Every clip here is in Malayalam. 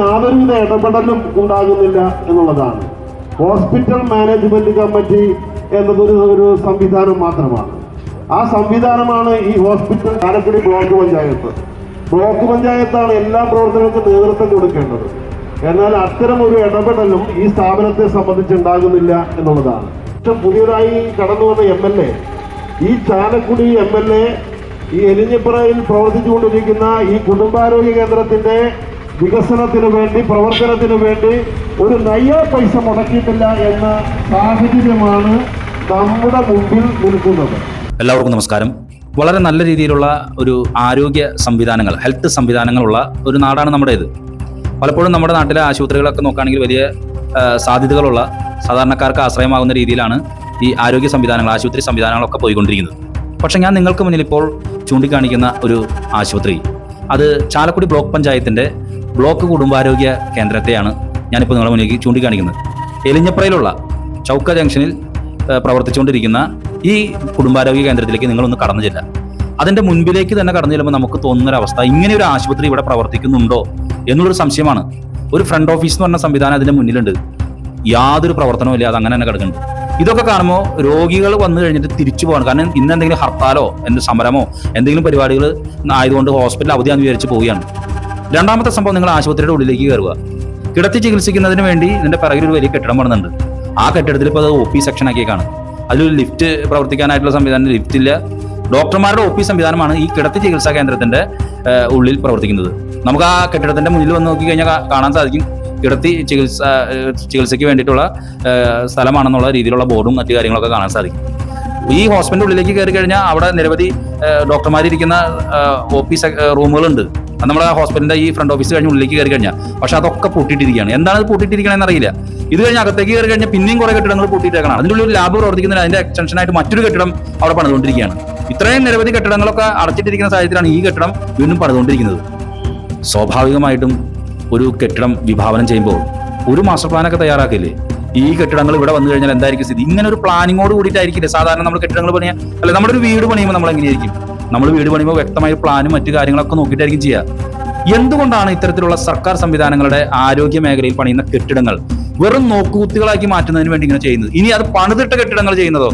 യാതൊരുവിധ ഇടപെടലും ഉണ്ടാകുന്നില്ല എന്നുള്ളതാണ്. ഹോസ്പിറ്റൽ മാനേജ്മെന്റ് കമ്മിറ്റി എന്നതൊരു ഒരു സംവിധാനം മാത്രമാണ്. ആ സംവിധാനമാണ് ഈ hospital Chalakudy block panchayat. Block പഞ്ചായത്താണ് എല്ലാ പ്രവർത്തനങ്ങൾക്കും നേതൃത്വം കൊടുക്കേണ്ടത്. എന്നാൽ അത്തരം ഒരു ഇടപെടലും ഈ സ്ഥാപനത്തെ സംബന്ധിച്ച് ഉണ്ടാകുന്നില്ല എന്നുള്ളതാണ്. ഏറ്റവും പുതിയതായി കടന്നു വന്ന എം എൽ എ ഈ ചാലക്കുടി എം എൽ എ ഈ എലിഞ്ഞിപ്പുറയിൽ പ്രവർത്തിച്ചുകൊണ്ടിരിക്കുന്ന ഈ കുടുംബാരോഗ്യ കേന്ദ്രത്തിന്റെ വികസനത്തിന് വേണ്ടി പ്രവർത്തനത്തിന് വേണ്ടി ഒരു നയ്യ പൈസ മുടക്കിയിട്ടില്ല എന്ന സാഹചര്യമാണ് നമ്മുടെ മുമ്പിൽ നിൽക്കുന്നത്. എല്ലാവർക്കും നമസ്കാരം. വളരെ നല്ല രീതിയിലുള്ള ഒരു ആരോഗ്യ സംവിധാനങ്ങൾ ഹെൽത്ത് സംവിധാനങ്ങളുള്ള ഒരു നാടാണ് നമ്മുടേത്. പലപ്പോഴും നമ്മുടെ നാട്ടിലെ ആശുപത്രികളൊക്കെ നോക്കുകയാണെങ്കിൽ വലിയ സാധ്യതകളുള്ള സാധാരണക്കാർക്ക് ആശ്രയമാകുന്ന രീതിയിലാണ് ഈ ആരോഗ്യ സംവിധാനങ്ങൾ ആശുപത്രി സംവിധാനങ്ങളൊക്കെ പോയിക്കൊണ്ടിരിക്കുന്നത്. പക്ഷേ ഞാൻ നിങ്ങൾക്ക് മുന്നിൽ ഇപ്പോൾ ചൂണ്ടിക്കാണിക്കുന്ന ഒരു ആശുപത്രി അത് ചാലക്കുടി ബ്ലോക്ക് പഞ്ചായത്തിന്റെ ബ്ലോക്ക് കുടുംബാരോഗ്യ കേന്ദ്രത്തെയാണ് ഞാനിപ്പോൾ നിങ്ങളുടെ മുന്നിലേക്ക് ചൂണ്ടിക്കാണിക്കുന്നത്. എലിഞ്ഞപ്പുറയിലുള്ള ചൗക്ക ജംഗ്ഷനിൽ പ്രവർത്തിച്ചുകൊണ്ടിരിക്കുന്ന ഈ കുടുംബാരോഗ്യ കേന്ദ്രത്തിലേക്ക് നിങ്ങളൊന്ന് കടന്നു ചെല്ല അതിന്റെ മുൻപിലേക്ക് തന്നെ കടന്നു ചെല്ലുമ്പോൾ നമുക്ക് തോന്നുന്ന ഒരു അവസ്ഥ ഇങ്ങനെ ഒരു ആശുപത്രി ഇവിടെ പ്രവർത്തിക്കുന്നുണ്ടോ എന്നുള്ളൊരു സംശയമാണ്. ഒരു ഫ്രണ്ട് ഓഫീസ് എന്ന് പറഞ്ഞ സംവിധാനം അതിന്റെ മുന്നിലുണ്ട്. യാതൊരു പ്രവർത്തനവും അത് അങ്ങനെ തന്നെ കിടക്കുന്നുണ്ട്. ഇതൊക്കെ കാണുമ്പോൾ രോഗികൾ വന്നു കഴിഞ്ഞിട്ട് തിരിച്ചു പോകണം. കാരണം ഇന്ന് എന്തെങ്കിലും ഹർത്താലോ എന്ത് സമരമോ എന്തെങ്കിലും പരിപാടികൾ ആയതുകൊണ്ട് ഹോസ്പിറ്റൽ അവധിയാന്ന് വിചാരിച്ച് പോവുകയാണ്. രണ്ടാമത്തെ സംഭവം നിങ്ങൾ ആശുപത്രിയുടെ ഉള്ളിലേക്ക് കയറുക. കിടത്തി ചികിത്സിക്കുന്നതിന് വേണ്ടി ഇതിന്റെ പിറകിൽ ഒരു വലിയ കെട്ടിടം പണിതുണ്ട് ആ കെട്ടിടത്തിൽ ഇപ്പോൾ അത് ഒ പി സെക്ഷൻ ആക്കിയേക്കാണ് അതിലൊരു ലിഫ്റ്റ് പ്രവർത്തിക്കാനായിട്ടുള്ള സംവിധാനം ലിഫ്റ്റ് ഇല്ല. ഡോക്ടർമാരുടെ ഒ പി സംവിധാനമാണ് ഈ കിടത്തി ചികിത്സാ കേന്ദ്രത്തിന്റെ ഉള്ളിൽ പ്രവർത്തിക്കുന്നത്. നമുക്ക് ആ കെട്ടിടത്തിന്റെ മുന്നിൽ വന്ന് നോക്കി കഴിഞ്ഞാൽ കാണാൻ സാധിക്കും. കിടത്തി ചികിത്സ ചികിത്സയ്ക്ക് വേണ്ടിയിട്ടുള്ള സ്ഥലമാണെന്നുള്ള രീതിയിലുള്ള ബോർഡും മറ്റു കാര്യങ്ങളൊക്കെ കാണാൻ സാധിക്കും. ഈ ഹോസ്പിറ്റലിന്റെ ഉള്ളിലേക്ക് കയറി കഴിഞ്ഞാൽ അവിടെ നിരവധി ഡോക്ടർമാരിരിക്കുന്ന ഒ പി റൂമുകളുണ്ട്. നമ്മുടെ ഹോസ്പിറ്റലിന്റെ ഈ ഫ്രണ്ട് ഓഫീസ് കഴിഞ്ഞ് ഉള്ളിലേക്ക് കയറി കഴിഞ്ഞാൽ പക്ഷെ അതൊക്കെ പൂട്ടിയിട്ടിരിക്കുകയാണ്. എന്താണ് പൂട്ടിയിട്ടിരിക്കണമെന്ന് അറിയില്ല. ഇത് കഴിഞ്ഞ് അകത്തേക്ക് കയറി കഴിഞ്ഞാൽ പിന്നെയും കുറെ കെട്ടിടങ്ങൾ പൂട്ടിയിട്ടേക്കണം. അതിന്റെ ഉള്ളിൽ ലാബ് പ്രവർത്തിക്കുന്നതിന് അതിന്റെ എക്സ്റ്റൻഷനായിട്ട് മറ്റൊരു കെട്ടിടം അവിടെ പണിതുകൊണ്ടിരിക്കുകയാണ്. ഇത്രയും നിരവധി കെട്ടിടങ്ങളൊക്കെ അടച്ചിട്ടിരിക്കുന്ന സാഹചര്യത്തിലാണ് ഈ കെട്ടിടം വീണ്ടും പണിതുകൊണ്ടിരിക്കുന്നത്. സ്വാഭാവികമായിട്ടും ഒരു കെട്ടിടം വിഭാവനം ചെയ്യുമ്പോൾ ഒരു മാസ്റ്റർ പ്ലാനൊക്കെ തയ്യാറാക്കില്ലേ ഈ കെട്ടിടങ്ങൾ ഇവിടെ വന്നു കഴിഞ്ഞാൽ എന്തായിരിക്കും സ്ഥിതി? ഇങ്ങനെ ഒരു പ്ലാനിങ്ങോട് കൂടിയിട്ടായിരിക്കില്ലേ സാധാരണ നമ്മൾ കെട്ടിടങ്ങൾ പണിയാൻ അല്ല നമ്മുടെ ഒരു വീട് പണിയുമ്പോൾ നമ്മൾ എങ്ങനെയായിരിക്കും? നമ്മൾ വീട് പണിയുമ്പോൾ വ്യക്തമായ പ്ലാനും മറ്റു കാര്യങ്ങളൊക്കെ നോക്കിയിട്ടായിരിക്കും ചെയ്യുക എന്തുകൊണ്ടാണ് ഇത്തരത്തിലുള്ള സർക്കാർ സംവിധാനങ്ങളുടെ ആരോഗ്യ മേഖലയിൽ പണിയുന്ന കെട്ടിടങ്ങൾ വെറും നോക്കുകുത്തികളാക്കി മാറ്റുന്നതിന് വേണ്ടി ഇങ്ങനെ ചെയ്യുന്നത്? ഇനി അത് പണിതിട്ട കെട്ടിടങ്ങൾ ചെയ്യുന്നതോ?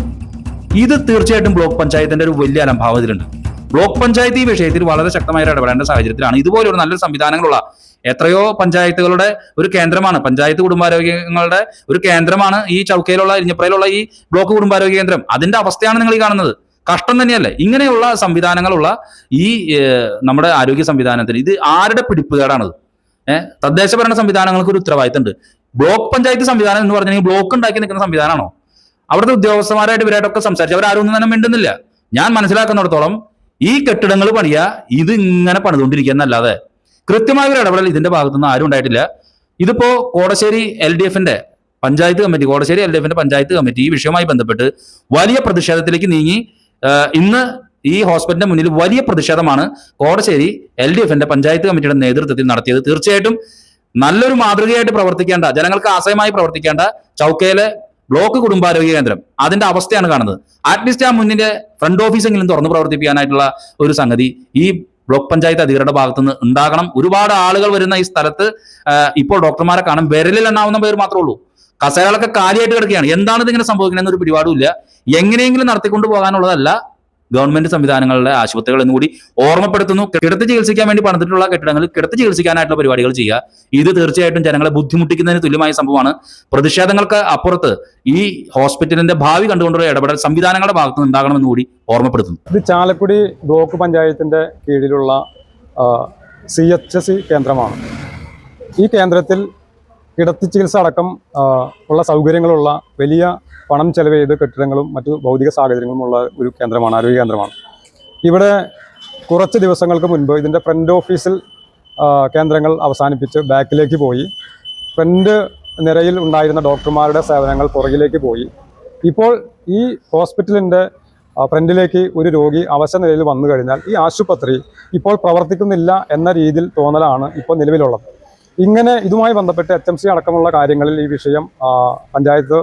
ഇത് തീർച്ചയായിട്ടും ബ്ലോക്ക് പഞ്ചായത്തിന്റെ ഒരു വലിയ അലംഭാവത്തിലുണ്ട്. ബ്ലോക്ക് പഞ്ചായത്ത് ഈ വിഷയത്തിൽ വളരെ ശക്തമായി ഇടപെടേണ്ട സാഹചര്യത്തിലാണ്. ഇതുപോലെ ഒരു നല്ല സംവിധാനങ്ങളുള്ള എത്രയോ പഞ്ചായത്തുകളുടെ ഒരു കേന്ദ്രമാണ്. പഞ്ചായത്ത് കുടുംബാരോഗ്യങ്ങളുടെ ഒരു കേന്ദ്രമാണ് ഈ ചൗക്കയിലുള്ള ഇരിഞ്ഞപ്പുറയിലുള്ള ഈ ബ്ലോക്ക് കുടുംബാരോഗ്യ കേന്ദ്രം. അതിന്റെ അവസ്ഥയാണ് നിങ്ങൾ ഈ കാണുന്നത്. കഷ്ടം തന്നെയല്ലേ? ഇങ്ങനെയുള്ള സംവിധാനങ്ങളുള്ള ഈ നമ്മുടെ ആരോഗ്യ സംവിധാനത്തിന് ഇത് ആരുടെ പിടിപ്പുകേടാണത്? ഏഹ് തദ്ദേശ ഭരണ സംവിധാനങ്ങൾക്ക് ഒരു ഉത്തരവാദിത്തമുണ്ട്. ബ്ലോക്ക് പഞ്ചായത്ത് സംവിധാനം എന്ന് പറഞ്ഞാൽ ബ്ലോക്ക് ഉണ്ടാക്കി നിൽക്കുന്ന സംവിധാനമാണോ? അവിടുത്തെ ഉദ്യോഗസ്ഥന്മാരായിട്ട് ഇവരായിട്ടൊക്കെ സംസാരിച്ചു ആരും തന്നെ മിണ്ടുന്നില്ല. ഞാൻ മനസ്സിലാക്കുന്നിടത്തോളം ഈ കെട്ടിടങ്ങൾ പണിയ ഇത് ഇങ്ങനെ പണിതുകൊണ്ടിരിക്കുക എന്നല്ലാതെ കൃത്യമായ ഒരു ഇടപെടൽ ഇതിന്റെ ഭാഗത്തുനിന്ന് ആരും ഉണ്ടായിട്ടില്ല. ഇതിപ്പോ കോടശ്ശേരി എൽ ഡി എഫിന്റെ panchayat committee Kodassery L D എഫിന്റെ പഞ്ചായത്ത് കമ്മിറ്റി ഈ വിഷയവുമായി ബന്ധപ്പെട്ട് വലിയ പ്രതിഷേധത്തിലേക്ക് നീങ്ങി ഇന്ന് ഈ ഹോസ്പിറ്റലിന്റെ മുന്നിൽ വലിയ പ്രതിഷേധമാണ് കോടശ്ശേരി എൽ ഡി എഫിന്റെ പഞ്ചായത്ത് കമ്മിറ്റിയുടെ നേതൃത്വത്തിൽ നടത്തിയത്. തീർച്ചയായിട്ടും നല്ലൊരു മാതൃകയായിട്ട് പ്രവർത്തിക്കേണ്ട ജനങ്ങൾക്ക് ആശയമായി പ്രവർത്തിക്കേണ്ട ചൗക്കയിലെ ബ്ലോക്ക് കുടുംബാരോഗ്യ കേന്ദ്രം അതിന്റെ അവസ്ഥയാണ് കാണുന്നത്. അറ്റ്ലീസ്റ്റ് ആ മുന്നിന്റെ ഫ്രണ്ട് ഓഫീസെങ്കിലും തുറന്നു പ്രവർത്തിപ്പിക്കാനായിട്ടുള്ള ഒരു സംഗതി ഈ ബ്ലോക്ക് പഞ്ചായത്ത് അധികൃതരുടെ ഭാഗത്തുനിന്ന് ഉണ്ടാകണം. ഒരുപാട് ആളുകൾ വരുന്ന ഈ സ്ഥലത്ത് ഇപ്പോൾ ഡോക്ടർമാരെ കാണാൻ വിരലിൽ എണ്ണാവുന്ന പേര് മാത്രമേ ഉള്ളൂ. കസേരകളൊക്കെ കാലിയായിട്ട് കിടക്കുകയാണ്. എന്താണ് ഇതിങ്ങനെ സംഭവിക്കുന്നത് എന്നൊരു പിടിപാടുമില്ല. എങ്ങനെയെങ്കിലും നടത്തിക്കൊണ്ട് പോകാനുള്ളതല്ല ഗവൺമെന്റ് സംവിധാനങ്ങളുടെ ആശുപത്രികൾ എന്നുകൂടി ഓർമ്മപ്പെടുത്തുന്നു. കിടത്തി ചികിത്സിക്കാൻ വേണ്ടി പണിതിട്ടുള്ള കെട്ടിടങ്ങളിൽ കിടത്തി ചികിത്സിക്കാനായിട്ടുള്ള പരിപാടികൾ ചെയ്യുക. ഇത് തീർച്ചയായിട്ടും ജനങ്ങളെ ബുദ്ധിമുട്ടിക്കുന്നതിന് തുല്യമായ സംഭവമാണ്. പ്രതിഷേധങ്ങൾക്ക് അപ്പുറത്ത് ഈ ഹോസ്പിറ്റലിന്റെ ഭാവി കണ്ടുകൊണ്ടുള്ള ഇടപെടൽ സംവിധാനങ്ങളുടെ ഭാഗത്ത് നിന്ന് ഉണ്ടാകണമെന്ന് കൂടി ഓർമ്മപ്പെടുത്തുന്നു. ഇത് ചാലക്കുടി ബ്ലോക്ക് പഞ്ചായത്തിന്റെ കീഴിലുള്ള സി എച്ച് എസ് കേന്ദ്രമാണ്. ഈ കേന്ദ്രത്തിൽ കിടത്തി ചികിത്സ അടക്കം ഉള്ള സൗകര്യങ്ങളുള്ള വലിയ പണം ചെലവ് ചെയ്ത് കെട്ടിടങ്ങളും മറ്റു ഭൗതിക സാഹചര്യങ്ങളും ഉള്ള ഒരു കേന്ദ്രമാണ് ആരോഗ്യ കേന്ദ്രമാണ്. ഇവിടെ കുറച്ച് ദിവസങ്ങൾക്ക് മുൻപ് ഇതിന്റെ ഫ്രണ്ട് ഓഫീസിൽ കേന്ദ്രങ്ങൾ അവസാനിപ്പിച്ച് ബാക്കിലേക്ക് പോയി. ഫ്രണ്ട് നിരയിൽ ഉണ്ടായിരുന്ന ഡോക്ടർമാരുടെ സേവനങ്ങൾ പുറകിലേക്ക് പോയി. ഇപ്പോൾ ഈ ഹോസ്പിറ്റലിന്റെ ഫ്രണ്ടിലേക്ക് ഒരു രോഗി അവശ നിലയിൽ വന്നു കഴിഞ്ഞാൽ ഈ ആശുപത്രി ഇപ്പോൾ പ്രവർത്തിക്കുന്നില്ല എന്ന രീതിയിൽ തോന്നലാണ് ഇപ്പോൾ നിലവിലുള്ളത്. ഇങ്ങനെ ഇതുമായി ബന്ധപ്പെട്ട് എച്ച് എം സി അടക്കമുള്ള കാര്യങ്ങളിൽ ഈ വിഷയം പഞ്ചായത്ത്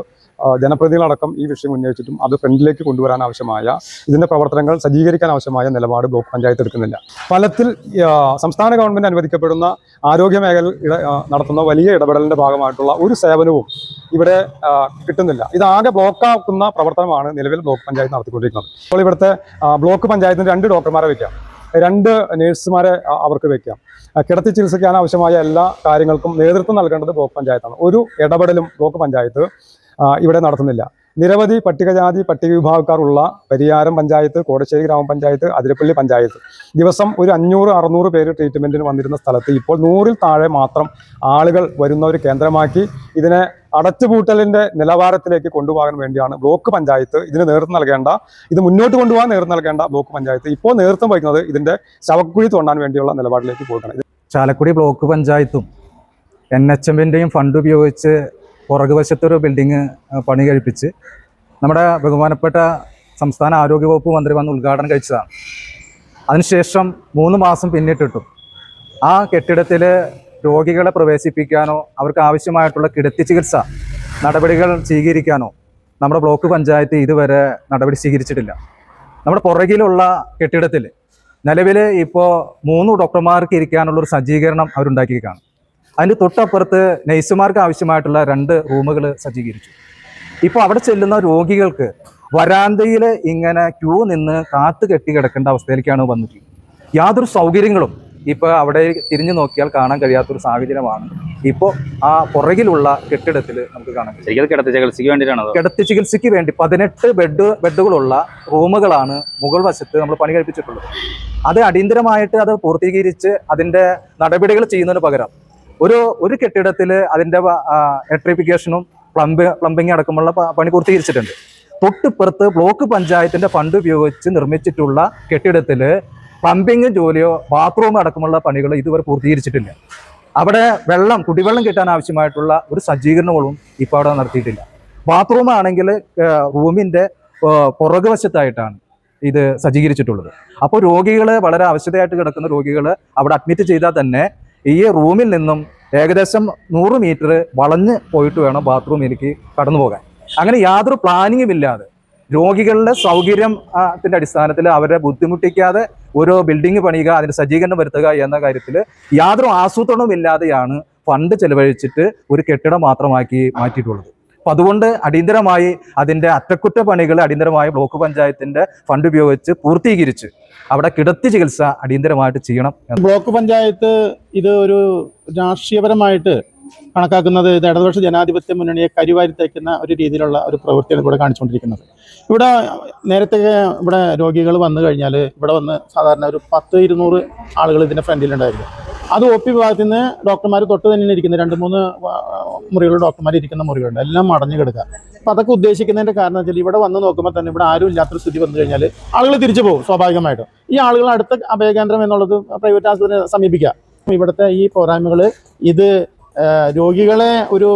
ജനപ്രതിനിധികളടക്കം ഈ വിഷയം ഉന്നയിച്ചിട്ടും അത് ഫ്രണ്ടിലേക്ക് കൊണ്ടുവരാൻ ആവശ്യമായ ഇതിന്റെ പ്രവർത്തനങ്ങൾ സജ്ജീകരിക്കാൻ ആവശ്യമായ നിലപാട് ബ്ലോക്ക് പഞ്ചായത്ത് എടുക്കുന്നില്ല. ഫലത്തിൽ സംസ്ഥാന ഗവൺമെന്റ് അനുവദിക്കപ്പെടുന്ന ആരോഗ്യ മേഖല നടത്തുന്ന വലിയ ഇടപെടലിന്റെ ഭാഗമായിട്ടുള്ള ഒരു സേവനവും ഇവിടെ കിട്ടുന്നില്ല. ഇതാകെ ബ്ലോക്കാക്കുന്ന പ്രവർത്തനമാണ് നിലവിൽ ബ്ലോക്ക് പഞ്ചായത്ത് നടത്തിക്കൊണ്ടിരിക്കുന്നത്. അപ്പോൾ ഇവിടുത്തെ ബ്ലോക്ക് പഞ്ചായത്തിന് രണ്ട് ഡോക്ടർമാരെ വെക്കാം. രണ്ട് നേഴ്സുമാരെ അവർക്ക് വെക്കാം. കിടത്തി ചികിത്സിക്കാൻ ആവശ്യമായ എല്ലാ കാര്യങ്ങൾക്കും നേതൃത്വം നൽകേണ്ടത് ബ്ലോക്ക് പഞ്ചായത്താണ്. ഒരു ഇടപെടലും ബ്ലോക്ക് പഞ്ചായത്ത് ഇവിടെ നടത്തുന്നില്ല. നിരവധി പട്ടികജാതി പട്ടിക വിഭാഗക്കാരുള്ള പരിയാരം പഞ്ചായത്ത് കോടശ്ശേരി ഗ്രാമപഞ്ചായത്ത് അതിരപ്പള്ളി പഞ്ചായത്ത് ദിവസം ഒരു അഞ്ഞൂറ് അറുന്നൂറ് പേര് ട്രീറ്റ്മെന്റിന് വന്നിരുന്ന സ്ഥലത്ത് ഇപ്പോൾ നൂറിൽ താഴെ മാത്രം ആളുകൾ വരുന്ന ഒരു കേന്ദ്രമാക്കി ഇതിനെ അടച്ചുപൂട്ടലിന്റെ നിലവാരത്തിലേക്ക് കൊണ്ടുപോകാൻ വേണ്ടിയാണ് ബ്ലോക്ക് പഞ്ചായത്ത് ഇതിന് നേതൃത്വം നൽകേണ്ട ഇത് മുന്നോട്ട് കൊണ്ടുപോകാൻ നേതൃത്വം നൽകേണ്ട ബ്ലോക്ക് പഞ്ചായത്ത് ഇപ്പോൾ നേതൃത്വം വഹിക്കുന്നത് ഇതിന്റെ ശവക്കുഴി തോണ്ടാൻ വേണ്ടിയുള്ള നിലപാടിലേക്ക് പോകണം ചാലക്കുടി ബ്ലോക്ക് പഞ്ചായത്തും എൻ എച്ച് എമ്മിന്റെയും ഫണ്ട് ഉപയോഗിച്ച് പുറകുവശത്തൊരു ബിൽഡിങ് പണി കഴിപ്പിച്ച് നമ്മുടെ ബഹുമാനപ്പെട്ട സംസ്ഥാന ആരോഗ്യവകുപ്പ് മന്ത്രി വന്ന് ഉദ്ഘാടനം കഴിച്ചതാണ്. അതിനുശേഷം മൂന്ന് മാസം പിന്നിട്ടിട്ടു. ആ കെട്ടിടത്തിൽ രോഗികളെ പ്രവേശിപ്പിക്കാനോ അവർക്ക് ആവശ്യമായിട്ടുള്ള കിടത്തി ചികിത്സ നടപടികൾ സ്വീകരിക്കാനോ നമ്മുടെ ബ്ലോക്ക് പഞ്ചായത്ത് ഇതുവരെ നടപടി സ്വീകരിച്ചിട്ടില്ല. നമ്മുടെ പുറകിലുള്ള കെട്ടിടത്തിൽ നിലവിൽ ഇപ്പോൾ മൂന്ന് ഡോക്ടർമാർക്ക് ഇരിക്കാനുള്ള ഒരു സജ്ജീകരണം അവരുണ്ടാക്കിയിരിക്കുകയാണ്. അതിന്റെ തൊട്ടപ്പുറത്ത് നഴ്സുമാർക്ക് ആവശ്യമായിട്ടുള്ള രണ്ട് റൂമുകൾ സജ്ജീകരിച്ചു. ഇപ്പോൾ അവിടെ ചെല്ലുന്ന രോഗികൾക്ക് വരാന്തയിൽ ഇങ്ങനെ ക്യൂ നിന്ന് കാത്തു കെട്ടി കിടക്കേണ്ട അവസ്ഥയിലേക്കാണ് വന്നിട്ടുള്ളത് യാതൊരു സൗകര്യങ്ങളും ഇപ്പോൾ അവിടെ തിരിഞ്ഞു നോക്കിയാൽ കാണാൻ കഴിയാത്തൊരു സാഹചര്യമാണ്. ഇപ്പോൾ ആ പുറകിലുള്ള കെട്ടിടത്തിൽ നമുക്ക് കാണാം കഴിയും. കിടത്തി ചികിത്സയ്ക്ക് വേണ്ടിയിട്ടാണ് കിടത്തി ചികിത്സയ്ക്ക് വേണ്ടി പതിനെട്ട് ബെഡ് ബെഡുകളുള്ള റൂമുകളാണ് മുകൾ വശത്ത് നമ്മൾ പണി കഴിപ്പിച്ചിട്ടുള്ളത്. അത് അടിയന്തരമായിട്ട് അത് പൂർത്തീകരിച്ച് അതിന്റെ നടപടികൾ ചെയ്യുന്നതിന് പകരം ഒരു ഒരു കെട്ടിടത്തിൽ അതിന്റെ ഇലക്ട്രിഫിക്കേഷനും പ്ലംബ് പ്ലംബിംഗ് അടക്കമുള്ള പണി പൂർത്തീകരിച്ചിട്ടുണ്ട്. തൊട്ടിപ്പുറത്ത് ബ്ലോക്ക് പഞ്ചായത്തിന്റെ ഫണ്ട് ഉപയോഗിച്ച് നിർമ്മിച്ചിട്ടുള്ള കെട്ടിടത്തിൽ പ്ലംബിംഗ് ജോലിയോ ബാത്റൂം അടക്കമുള്ള പണികൾ ഇതുവരെ പൂർത്തീകരിച്ചിട്ടില്ല. അവിടെ വെള്ളം കുടിവെള്ളം കിട്ടാൻ ആവശ്യമായിട്ടുള്ള ഒരു സജ്ജീകരണങ്ങളും ഇപ്പോൾ അവിടെ നടത്തിയിട്ടില്ല. ബാത്റൂം ആണെങ്കിൽ റൂമിന്റെ പുറകു വശത്തായിട്ടാണ് ഇത് സജ്ജീകരിച്ചിട്ടുള്ളത്. അപ്പോൾ രോഗികൾ വളരെ അവശതയായിട്ട് കിടക്കുന്ന രോഗികൾ അവിടെ അഡ്മിറ്റ് ചെയ്താൽ തന്നെ ഈ റൂമിൽ നിന്നും ഏകദേശം നൂറ് മീറ്റർ വളഞ്ഞ് പോയിട്ട് വേണം ബാത്റൂമിലേക്ക് കടന്നു പോകാൻ അങ്ങനെ യാതൊരു പ്ലാനിങ്ങും ഇല്ലാതെ രോഗികളുടെ സൗകര്യത്തിന്റെ അടിസ്ഥാനത്തിൽ അവരെ ബുദ്ധിമുട്ടിക്കാതെ ഓരോ ബിൽഡിംഗ് പണിയുക അതിന് സജ്ജീകരണം വരുത്തുക എന്ന കാര്യത്തിൽ യാതൊരു ആസൂത്രണവും ഇല്ലാതെയാണ് ഫണ്ട് ചെലവഴിച്ചിട്ട് ഒരു കെട്ടിടം മാത്രമാക്കി മാറ്റിയിട്ടുള്ളത്. അപ്പൊ അതുകൊണ്ട് അടിയന്തരമായി അതിന്റെ അറ്റകുറ്റപ്പണികൾ അടിയന്തരമായി ബ്ലോക്ക് പഞ്ചായത്തിന്റെ ഫണ്ട് ഉപയോഗിച്ച് പൂർത്തീകരിച്ച് അവിടെ കിടത്തി ചികിത്സ അടിയന്തരമായിട്ട് ചെയ്യണം ബ്ലോക്ക് പഞ്ചായത്ത് ഇത് ഒരു രാഷ്ട്രീയപരമായിട്ട് കണക്കാക്കുന്നത് ഇടതുപക്ഷ ജനാധിപത്യ മുന്നണിയെ കരിവാരി തേക്കുന്ന ഒരു രീതിയിലുള്ള ഒരു പ്രവൃത്തിയാണ് ഇവിടെ കാണിച്ചുകൊണ്ടിരിക്കുന്നത്. ഇവിടെ നേരത്തെ ഇവിടെ രോഗികൾ വന്നു കഴിഞ്ഞാൽ ഇവിടെ വന്ന് സാധാരണ ഒരു പത്ത് ഇരുന്നൂറ് ആളുകൾ ഇതിന്റെ ഫ്രണ്ടിലുണ്ടായിരുന്നു അത് ഒ പി വിഭാഗത്തിൽ നിന്ന് ഡോക്ടർമാർ തൊട്ട് തന്നെ ഇരിക്കുന്ന രണ്ട് മൂന്ന് മുറികൾ ഡോക്ടർമാർ ഇരിക്കുന്ന മുറികളുണ്ട്. എല്ലാം മടഞ്ഞു കിടക്കുക. അപ്പോൾ അതൊക്കെ ഉദ്ദേശിക്കുന്നതിന്റെ കാരണം വെച്ചാൽ ഇവിടെ വന്ന് നോക്കുമ്പോൾ തന്നെ ഇവിടെ ആരും ഇല്ലാത്തൊരു സ്ഥിതി വന്നു കഴിഞ്ഞാൽ ആളുകൾ തിരിച്ചു പോകും സ്വാഭാവികമായിട്ടും. ഈ ആളുകൾ അടുത്ത അഭയകേന്ദ്രം എന്നുള്ളത് പ്രൈവറ്റ് ആശുപത്രി സമീപിക്കുക. ഇവിടുത്തെ ഈ പോരായ്മകൾ ഇത് രോഗികളെ ഒരു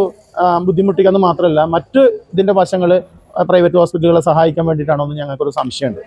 ബുദ്ധിമുട്ടിക്കാന്ന് മാത്രമല്ല മറ്റ് ഇതിന്റെ വശങ്ങൾ പ്രൈവറ്റ് ഹോസ്പിറ്റലുകളെ സഹായിക്കാൻ വേണ്ടിയിട്ടാണോ എന്ന് ഞങ്ങൾക്കൊരു സംശയമുണ്ട്.